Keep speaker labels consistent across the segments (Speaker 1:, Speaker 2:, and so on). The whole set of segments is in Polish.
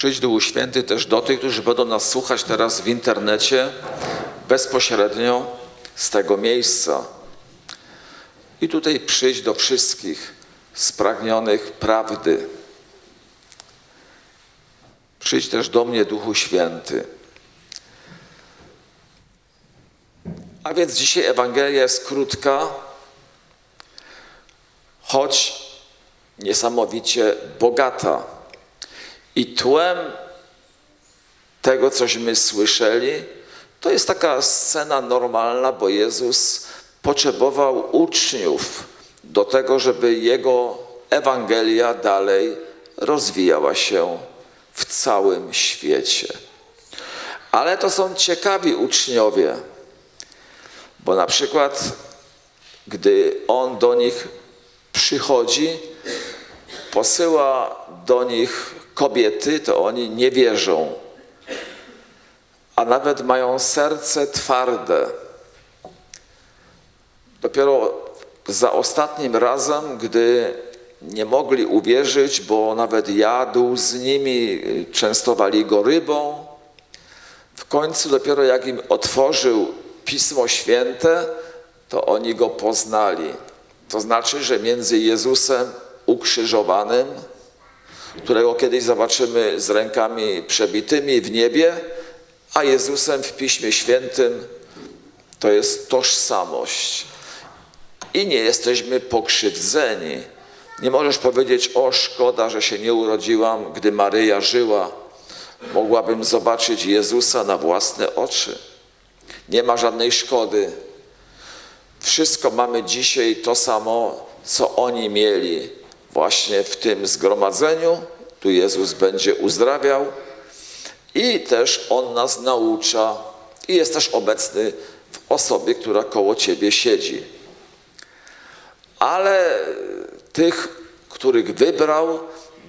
Speaker 1: Przyjdź Duchu Święty też do tych, którzy będą nas słuchać teraz w internecie bezpośrednio z tego miejsca. I tutaj przyjdź do wszystkich spragnionych prawdy. Przyjdź też do mnie, Duchu Święty. A więc dzisiaj Ewangelia jest krótka, choć niesamowicie bogata. I tłem tego, cośmy słyszeli, to jest taka scena normalna, bo Jezus potrzebował uczniów do tego, żeby Jego Ewangelia dalej rozwijała się w całym świecie. Ale to są ciekawi uczniowie, bo na przykład, gdy On do nich przychodzi, posyła do nich kobiety, to oni nie wierzą, a nawet mają serce twarde. Dopiero za ostatnim razem, gdy nie mogli uwierzyć, bo nawet jadł z nimi, częstowali go rybą, w końcu dopiero jak im otworzył Pismo Święte, to oni go poznali. To znaczy, że między Jezusem ukrzyżowanym, którego kiedyś zobaczymy z rękami przebitymi w niebie, a Jezusem w Piśmie Świętym to jest tożsamość. I nie jesteśmy pokrzywdzeni. Nie możesz powiedzieć, o szkoda, że się nie urodziłam, gdy Maryja żyła. Mogłabym zobaczyć Jezusa na własne oczy. Nie ma żadnej szkody. Wszystko mamy dzisiaj to samo, co oni mieli właśnie w tym zgromadzeniu. Tu Jezus będzie uzdrawiał i też On nas naucza i jest też obecny w osobie, która koło Ciebie siedzi. Ale tych, których wybrał,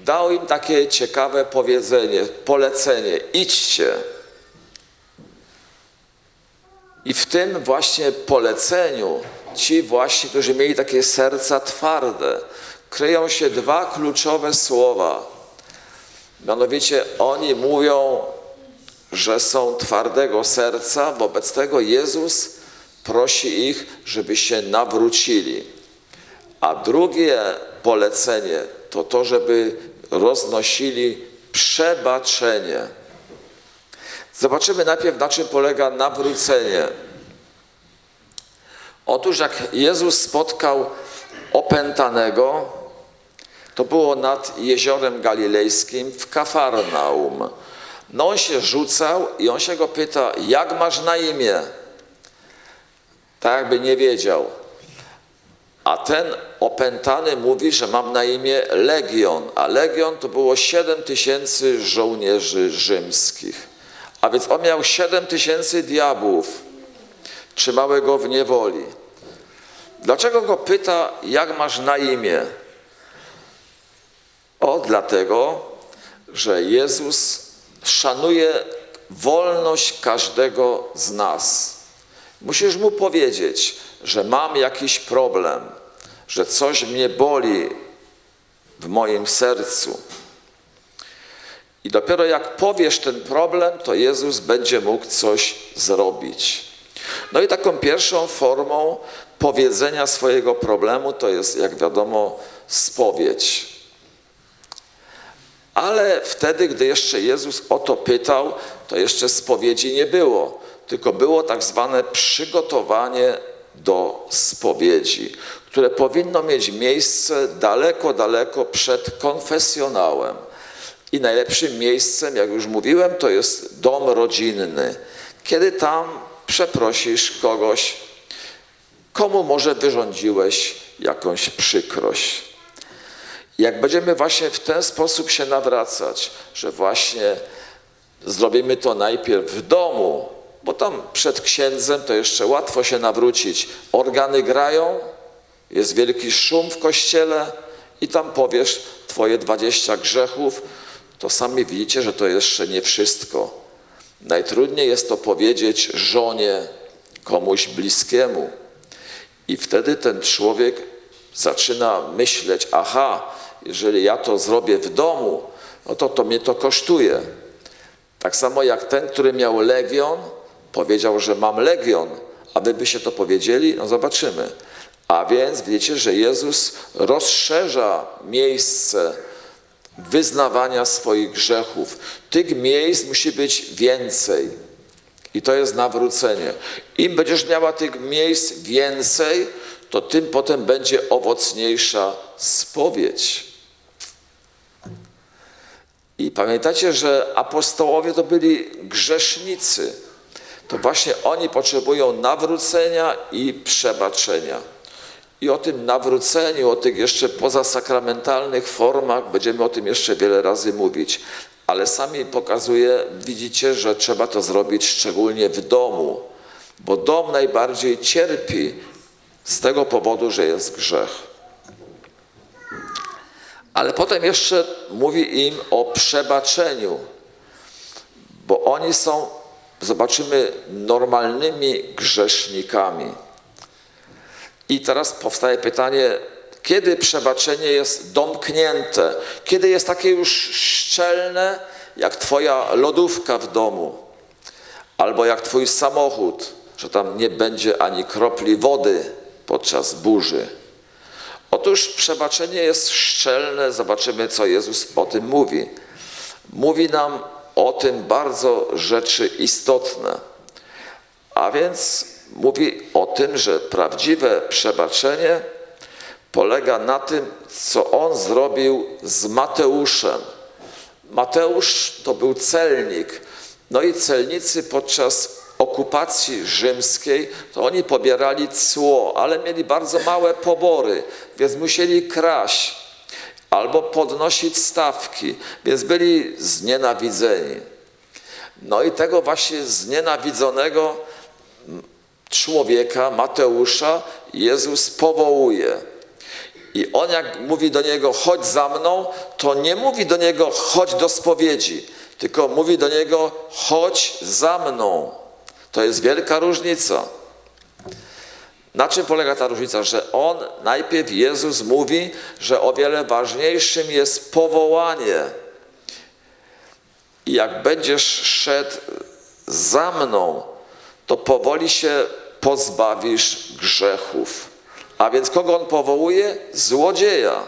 Speaker 1: dał im takie ciekawe powiedzenie, polecenie: idźcie. I w tym właśnie poleceniu ci właśnie, którzy mieli takie serca twarde, kryją się dwa kluczowe słowa. Mianowicie oni mówią, że są twardego serca, wobec tego Jezus prosi ich, żeby się nawrócili. A drugie polecenie to to, żeby roznosili przebaczenie. Zobaczymy najpierw, na czym polega nawrócenie. Otóż, jak Jezus spotkał opętanego, to było nad jeziorem galilejskim w Kafarnaum. No on się rzucał i on się go pyta, jak masz na imię? Tak jakby nie wiedział. A ten opętany mówi, że mam na imię Legion, a Legion to było 7 tysięcy żołnierzy rzymskich. A więc on miał 7 tysięcy diabłów, trzymały go w niewoli. Dlaczego go pyta, jak masz na imię? O, dlatego, że Jezus szanuje wolność każdego z nas. Musisz mu powiedzieć, że mam jakiś problem, że coś mnie boli w moim sercu. I dopiero jak powiesz ten problem, to Jezus będzie mógł coś zrobić. No i taką pierwszą formą powiedzenia swojego problemu to jest, jak wiadomo, spowiedź. Ale wtedy, gdy jeszcze Jezus o to pytał, to jeszcze spowiedzi nie było, tylko było tak zwane przygotowanie do spowiedzi, które powinno mieć miejsce daleko, daleko przed konfesjonałem. I najlepszym miejscem, jak już mówiłem, to jest dom rodzinny, kiedy tam przeprosisz kogoś, komu może wyrządziłeś jakąś przykrość. Jak będziemy właśnie w ten sposób się nawracać, że właśnie zrobimy to najpierw w domu, bo tam przed księdzem to jeszcze łatwo się nawrócić. Organy grają, jest wielki szum w kościele i tam powiesz twoje dwadzieścia grzechów, to sami widzicie, że to jeszcze nie wszystko. Najtrudniej jest to powiedzieć żonie, komuś bliskiemu. I wtedy ten człowiek zaczyna myśleć, aha, jeżeli ja to zrobię w domu, no to to mnie to kosztuje. Tak samo jak ten, który miał legion, powiedział, że mam legion, a wy by się to powiedzieli, no zobaczymy. A więc wiecie, że Jezus rozszerza miejsce wyznawania swoich grzechów. Tych miejsc musi być więcej. I to jest nawrócenie. Im będziesz miała tych miejsc więcej, to tym potem będzie owocniejsza spowiedź. I pamiętacie, że apostołowie to byli grzesznicy. To właśnie oni potrzebują nawrócenia i przebaczenia. I o tym nawróceniu, o tych jeszcze pozasakramentalnych formach będziemy o tym jeszcze wiele razy mówić. Ale sami pokazuje, widzicie, że trzeba to zrobić szczególnie w domu, bo dom najbardziej cierpi z tego powodu, że jest grzech. Ale potem jeszcze mówi im o przebaczeniu, bo oni są, zobaczymy, normalnymi grzesznikami. I teraz powstaje pytanie, kiedy przebaczenie jest domknięte, kiedy jest takie już szczelne, jak Twoja lodówka w domu, albo jak Twój samochód, że tam nie będzie ani kropli wody podczas burzy. Otóż przebaczenie jest szczelne, zobaczymy, co Jezus po tym mówi. Mówi nam o tym bardzo rzeczy istotne. A więc mówi o tym, że prawdziwe przebaczenie polega na tym, co on zrobił z Mateuszem. Mateusz to był celnik. No i celnicy podczas okupacji rzymskiej, to oni pobierali cło, ale mieli bardzo małe pobory, więc musieli kraść albo podnosić stawki, więc byli znienawidzeni. No i tego właśnie znienawidzonego człowieka, Mateusza, Jezus powołuje. I on jak mówi do niego, chodź za mną, to nie mówi do niego, chodź do spowiedzi, tylko mówi do niego, chodź za mną. To jest wielka różnica. Na czym polega ta różnica? Że on, najpierw Jezus mówi, że o wiele ważniejszym jest powołanie. I jak będziesz szedł za mną, to powoli się pozbawisz grzechów. A więc kogo on powołuje? Złodzieja.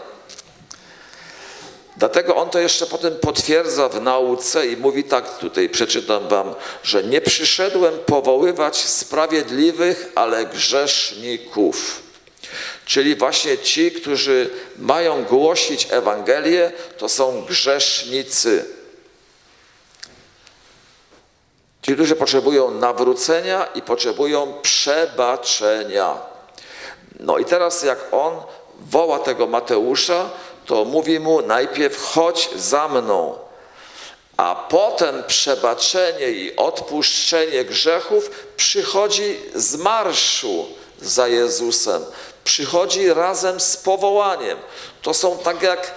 Speaker 1: Dlatego on to jeszcze potem potwierdza w nauce i mówi tak, tutaj przeczytam wam, że nie przyszedłem powoływać sprawiedliwych, ale grzeszników. Czyli właśnie ci, którzy mają głosić Ewangelię, to są grzesznicy. Ci, którzy potrzebują nawrócenia i potrzebują przebaczenia. No i teraz jak on woła tego Mateusza, to mówi mu najpierw chodź za mną, a potem przebaczenie i odpuszczenie grzechów przychodzi z marszu za Jezusem. Przychodzi razem z powołaniem. To są tak jak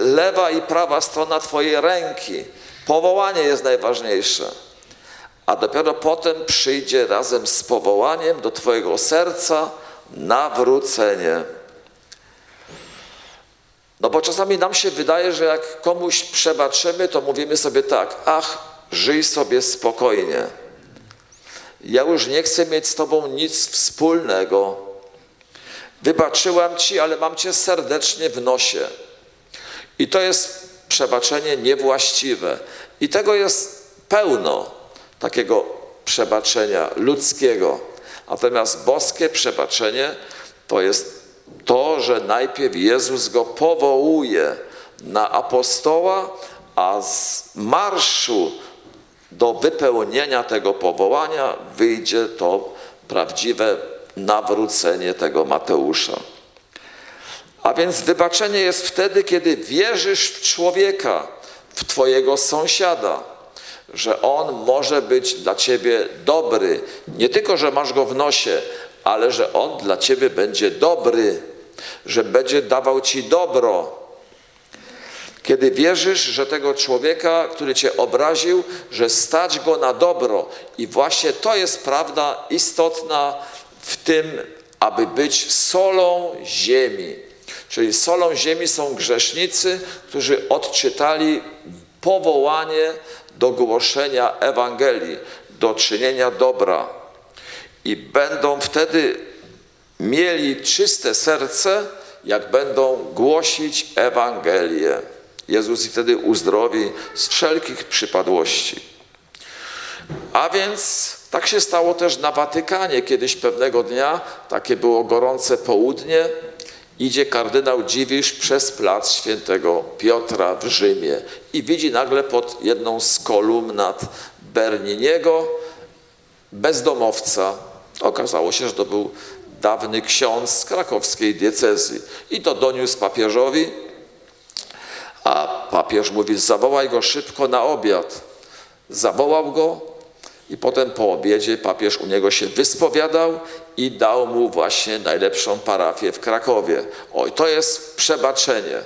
Speaker 1: lewa i prawa strona Twojej ręki. Powołanie jest najważniejsze. A dopiero potem przyjdzie razem z powołaniem do Twojego serca nawrócenie. No bo czasami nam się wydaje, że jak komuś przebaczymy, to mówimy sobie tak, ach, żyj sobie spokojnie. Ja już nie chcę mieć z Tobą nic wspólnego. Wybaczyłam Ci, ale mam Cię serdecznie w nosie. I to jest przebaczenie niewłaściwe. I tego jest pełno, takiego przebaczenia ludzkiego. Natomiast boskie przebaczenie to jest to, że najpierw Jezus go powołuje na apostoła, a z marszu do wypełnienia tego powołania wyjdzie to prawdziwe nawrócenie tego Mateusza. A więc wybaczenie jest wtedy, kiedy wierzysz w człowieka, w Twojego sąsiada, że on może być dla Ciebie dobry. Nie tylko, że masz go w nosie, ale że On dla ciebie będzie dobry, że będzie dawał ci dobro. Kiedy wierzysz, że tego człowieka, który cię obraził, że stać go na dobro. I właśnie to jest prawda istotna w tym, aby być solą ziemi. Czyli solą ziemi są grzesznicy, którzy odczytali powołanie do głoszenia Ewangelii, do czynienia dobra. I będą wtedy mieli czyste serce, jak będą głosić Ewangelię. Jezus ich wtedy uzdrowi z wszelkich przypadłości. A więc tak się stało też na Watykanie. Kiedyś pewnego dnia, takie było gorące południe, idzie kardynał Dziwisz przez plac świętego Piotra w Rzymie i widzi nagle pod jedną z kolumnat Berniniego bezdomowca. Okazało się, że to był dawny ksiądz z krakowskiej diecezji. I to doniósł papieżowi, a papież mówi, zawołaj go szybko na obiad. Zawołał go i potem po obiedzie papież u niego się wyspowiadał i dał mu właśnie najlepszą parafię w Krakowie. Oj, to jest przebaczenie,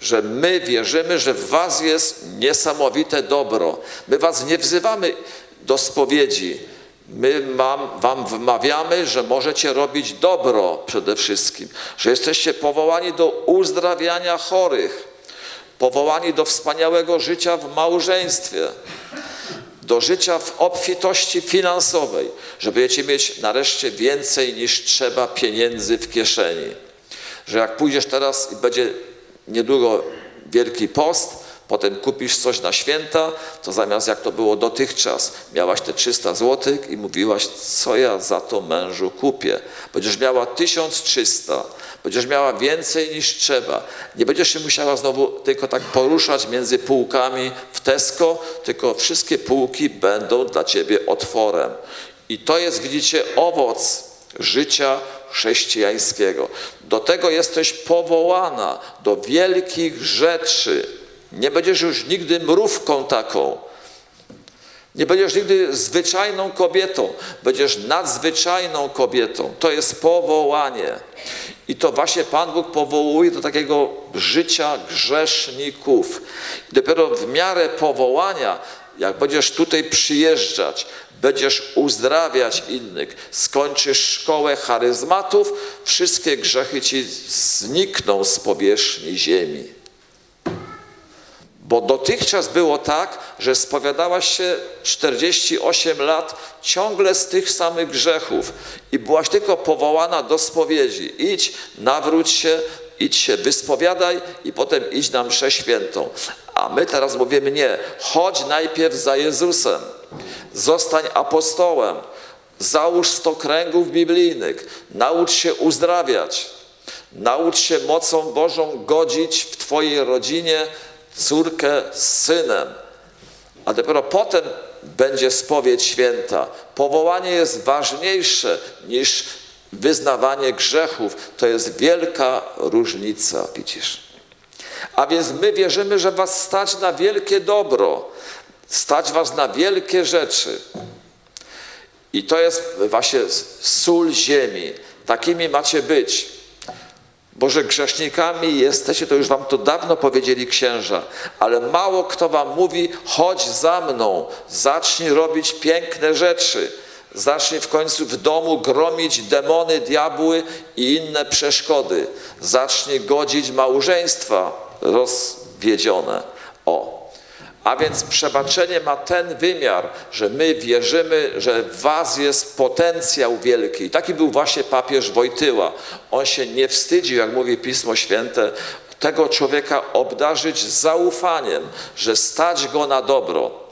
Speaker 1: że my wierzymy, że w was jest niesamowite dobro. My was nie wzywamy do spowiedzi, My wam, wam wmawiamy, że możecie robić dobro przede wszystkim, że jesteście powołani do uzdrawiania chorych, powołani do wspaniałego życia w małżeństwie, do życia w obfitości finansowej, że będziecie mieć nareszcie więcej niż trzeba pieniędzy w kieszeni. Że jak pójdziesz teraz i będzie niedługo Wielki Post, Potem kupisz coś na święta, to zamiast jak to było dotychczas, miałaś te 300 zł i mówiłaś, co ja za to mężu kupię. Będziesz miała 1300, będziesz miała więcej niż trzeba. Nie będziesz się musiała znowu tylko tak poruszać między półkami w Tesco, tylko wszystkie półki będą dla ciebie otworem. I to jest, widzicie, owoc życia chrześcijańskiego. Do tego jesteś powołana, do wielkich rzeczy nie będziesz już nigdy mrówką taką. Nie będziesz nigdy zwyczajną kobietą, będziesz nadzwyczajną kobietą. To jest powołanie. I to właśnie Pan Bóg powołuje do takiego życia grzeszników. I dopiero w miarę powołania, jak będziesz tutaj przyjeżdżać, będziesz uzdrawiać innych, skończysz szkołę charyzmatów, wszystkie grzechy ci znikną z powierzchni ziemi. Bo dotychczas było tak, że spowiadałaś się 48 lat ciągle z tych samych grzechów i byłaś tylko powołana do spowiedzi. Idź, nawróć się, idź się wyspowiadaj i potem idź na mszę świętą. A my teraz mówimy nie, chodź najpierw za Jezusem, zostań apostołem, załóż sto kręgów biblijnych, naucz się uzdrawiać, naucz się mocą Bożą godzić w Twojej rodzinie, córkę z synem, a dopiero potem będzie spowiedź święta. Powołanie jest ważniejsze niż wyznawanie grzechów. To jest wielka różnica, widzisz. A więc my wierzymy, że was stać na wielkie dobro, stać was na wielkie rzeczy. I to jest właśnie sól ziemi. Takimi macie być. Bo że grzesznikami jesteście, to już wam to dawno powiedzieli księża, ale mało kto wam mówi, chodź za mną, zacznij robić piękne rzeczy, zacznij w końcu w domu gromić demony, diabły i inne przeszkody, zacznij godzić małżeństwa rozwiedzione. O, a więc przebaczenie ma ten wymiar, że my wierzymy, że w was jest potencjał wielki. I taki był właśnie papież Wojtyła. On się nie wstydził, jak mówi Pismo Święte, tego człowieka obdarzyć zaufaniem, że stać go na dobro.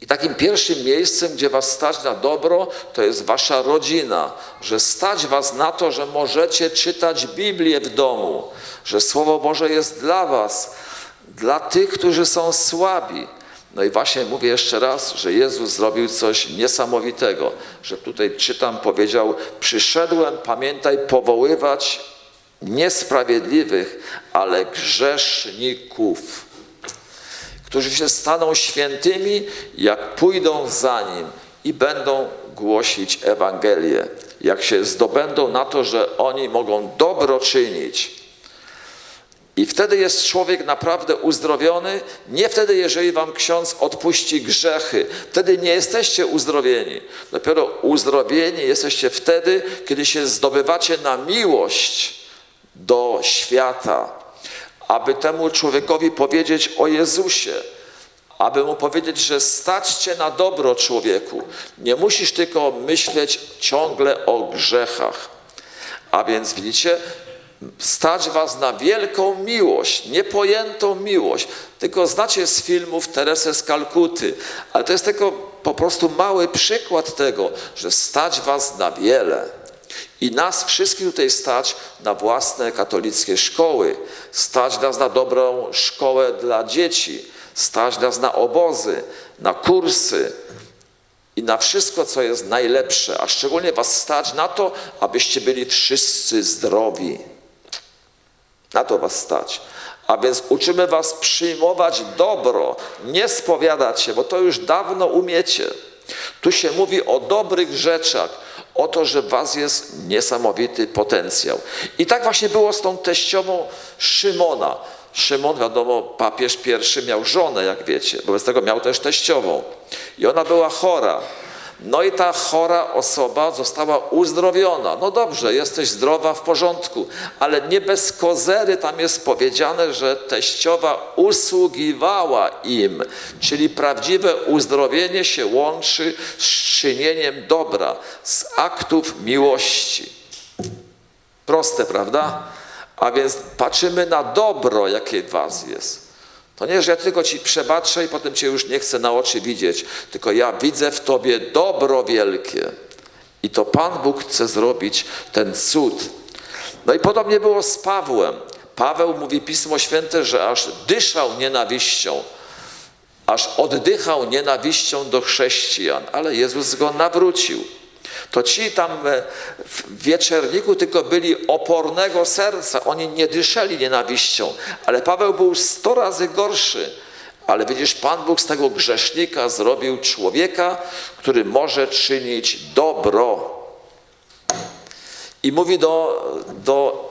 Speaker 1: I takim pierwszym miejscem, gdzie was stać na dobro, to jest wasza rodzina, że stać was na to, że możecie czytać Biblię w domu, że Słowo Boże jest dla was, dla tych, którzy są słabi. No i właśnie mówię jeszcze raz, że Jezus zrobił coś niesamowitego, że tutaj czytam, powiedział: Przyszedłem, pamiętaj, powoływać niesprawiedliwych, ale grzeszników którzy się staną świętymi, jak pójdą za Nim i będą głosić Ewangelię, jak się zdobędą na to, że oni mogą dobro czynić. I wtedy jest człowiek naprawdę uzdrowiony, nie wtedy, jeżeli wam ksiądz odpuści grzechy. Wtedy nie jesteście uzdrowieni. Dopiero uzdrowieni jesteście wtedy, kiedy się zdobywacie na miłość do świata, aby temu człowiekowi powiedzieć o Jezusie, aby mu powiedzieć, że stać cię na dobro człowieku. Nie musisz tylko myśleć ciągle o grzechach. A więc widzicie, stać was na wielką miłość, niepojętą miłość. Tylko znacie z filmów Teresę z Kalkuty, ale to jest tylko po prostu mały przykład tego, że stać was na wiele. I nas wszystkich tutaj stać na własne katolickie szkoły, stać nas na dobrą szkołę dla dzieci, stać nas na obozy, na kursy i na wszystko, co jest najlepsze, a szczególnie was stać na to, abyście byli wszyscy zdrowi. Na to was stać. A więc uczymy was przyjmować dobro, nie spowiadać się, bo to już dawno umiecie. Tu się mówi o dobrych rzeczach, o to, że w was jest niesamowity potencjał. I tak właśnie było z tą teściową Szymona. Szymon, wiadomo, papież pierwszy miał żonę, jak wiecie, wobec tego miał też teściową. I ona była chora. No i ta chora osoba została uzdrowiona. No dobrze, jesteś zdrowa, w porządku, ale nie bez kozery tam jest powiedziane, że teściowa usługiwała im, czyli prawdziwe uzdrowienie się łączy z czynieniem dobra, z aktów miłości. Proste, prawda? A więc patrzymy na dobro, jakie w was jest. To nie, że ja tylko ci przebaczę i potem cię już nie chcę na oczy widzieć, tylko ja widzę w tobie dobro wielkie. I to Pan Bóg chce zrobić ten cud. No i podobnie było z Pawłem. Paweł mówi Pismo Święte, że aż dyszał nienawiścią, aż oddychał nienawiścią do chrześcijan, ale Jezus go nawrócił. To ci tam w wieczerniku tylko byli opornego serca, oni nie dyszeli nienawiścią, ale Paweł był sto razy gorszy. Ale widzisz, Pan Bóg z tego grzesznika zrobił człowieka, który może czynić dobro. I mówi do, do,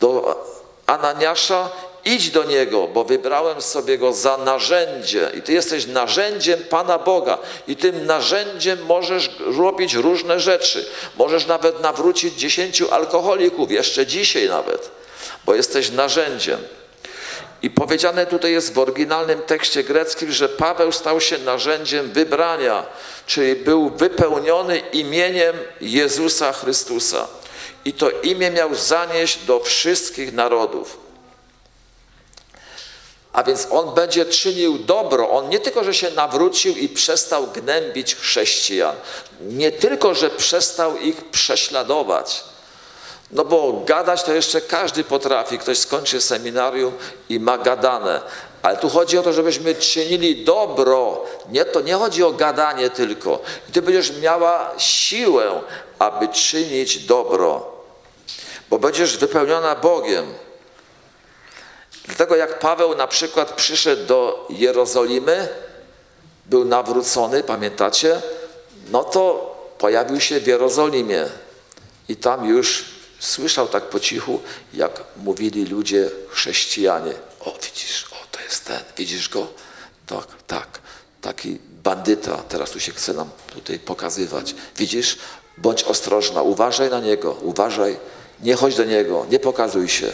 Speaker 1: do Ananiasza, idź do niego, bo wybrałem sobie go za narzędzie. I ty jesteś narzędziem Pana Boga. I tym narzędziem możesz robić różne rzeczy. Możesz nawet nawrócić dziesięciu alkoholików, jeszcze dzisiaj nawet, bo jesteś narzędziem. I powiedziane tutaj jest w oryginalnym tekście greckim, że Paweł stał się narzędziem wybrania, czyli był wypełniony imieniem Jezusa Chrystusa. I to imię miał zanieść do wszystkich narodów. A więc on będzie czynił dobro. On nie tylko, że się nawrócił i przestał gnębić chrześcijan, nie tylko, że przestał ich prześladować. No bo gadać to jeszcze każdy potrafi. Ktoś skończy seminarium i ma gadane. Ale tu chodzi o to, żebyśmy czynili dobro. Nie, to nie chodzi o gadanie tylko. I ty będziesz miała siłę, aby czynić dobro. Bo będziesz wypełniona Bogiem. Dlatego jak Paweł na przykład przyszedł do Jerozolimy, był nawrócony, pamiętacie? No to pojawił się w Jerozolimie i tam już słyszał tak po cichu, jak mówili ludzie chrześcijanie. O, widzisz, o, to jest ten, widzisz go? Tak, tak, taki bandyta, teraz tu się chce nam tutaj pokazywać. Widzisz? Bądź ostrożna, uważaj na niego, uważaj, nie chodź do niego, nie pokazuj się.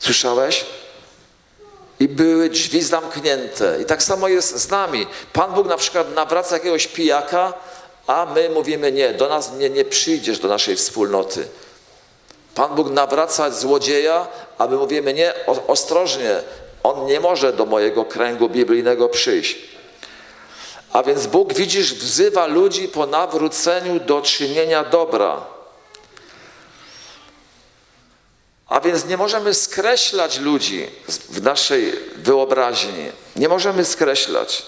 Speaker 1: Słyszałeś? I były drzwi zamknięte. I tak samo jest z nami. Pan Bóg na przykład nawraca jakiegoś pijaka, a my mówimy nie, do nas nie, nie przyjdziesz do naszej wspólnoty. Pan Bóg nawraca złodzieja, a my mówimy nie, ostrożnie, on nie może do mojego kręgu biblijnego przyjść. A więc Bóg, widzisz, wzywa ludzi po nawróceniu do czynienia dobra. A więc nie możemy skreślać ludzi w naszej wyobraźni. Nie możemy skreślać.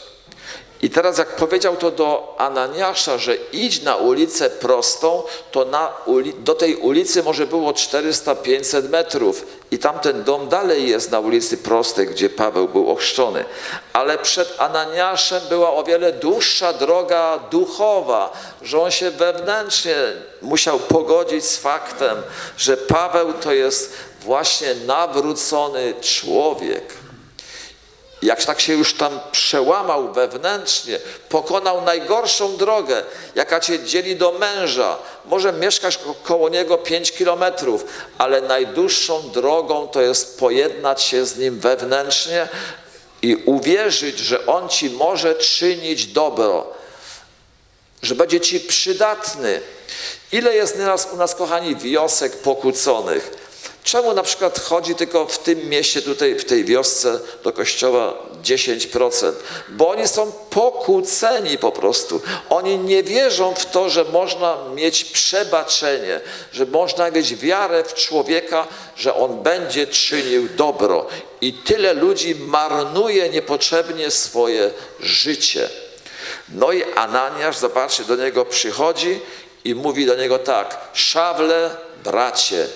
Speaker 1: I teraz jak powiedział to do Ananiasza, że idź na ulicę prostą, to na do tej ulicy może było 400-500 metrów i tamten dom dalej jest na ulicy prostej, gdzie Paweł był ochrzczony. Ale przed Ananiaszem była o wiele dłuższa droga duchowa, że on się wewnętrznie musiał pogodzić z faktem, że Paweł to jest właśnie nawrócony człowiek. Jak tak się już tam przełamał wewnętrznie, pokonał najgorszą drogę, jaka cię dzieli do męża. Może mieszkasz ko- koło niego 5 kilometrów, ale najdłuższą drogą to jest pojednać się z nim wewnętrznie i uwierzyć, że on ci może czynić dobro, że będzie ci przydatny. Ile jest nieraz u nas, kochani, wiosek pokłóconych? Czemu na przykład chodzi tylko w tym mieście, tutaj w tej wiosce do kościoła 10%? Bo oni są pokłóceni po prostu. Oni nie wierzą w to, że można mieć przebaczenie, że można mieć wiarę w człowieka, że on będzie czynił dobro. I tyle ludzi marnuje niepotrzebnie swoje życie. No i Ananiasz, zobaczcie, do niego przychodzi i mówi do niego tak: Szawle, bracie.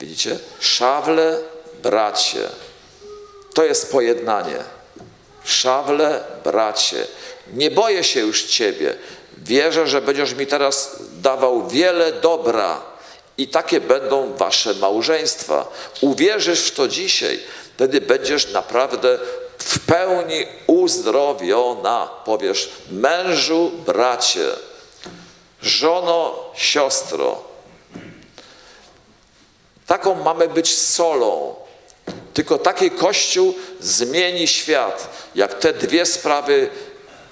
Speaker 1: Widzicie? Szawle, bracie. To jest pojednanie. Szawle, bracie. Nie boję się już ciebie. Wierzę, że będziesz mi teraz dawał wiele dobra i takie będą wasze małżeństwa. Uwierzysz w to dzisiaj, wtedy będziesz naprawdę w pełni uzdrowiona. Powiesz mężu, bracie, żono, siostro. Taką mamy być solą. Tylko taki Kościół zmieni świat. Jak te dwie sprawy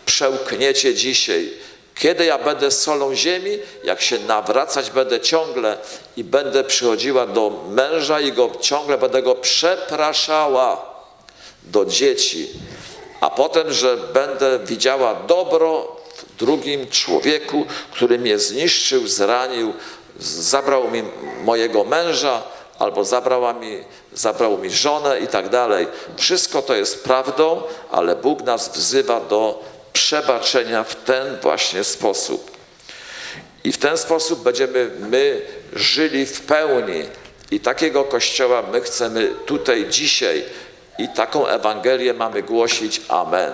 Speaker 1: przełkniecie dzisiaj. Kiedy ja będę solą ziemi, jak się nawracać będę ciągle i będę przychodziła do męża i go ciągle będę go przepraszała do dzieci, a potem, że będę widziała dobro w drugim człowieku, który mnie zniszczył, zranił, zabrał mi mojego męża, albo zabrała mi, zabrał mi żonę i tak dalej. Wszystko to jest prawdą, ale Bóg nas wzywa do przebaczenia w ten właśnie sposób. I w ten sposób będziemy my żyli w pełni. I takiego Kościoła my chcemy tutaj dzisiaj. I taką Ewangelię mamy głosić. Amen.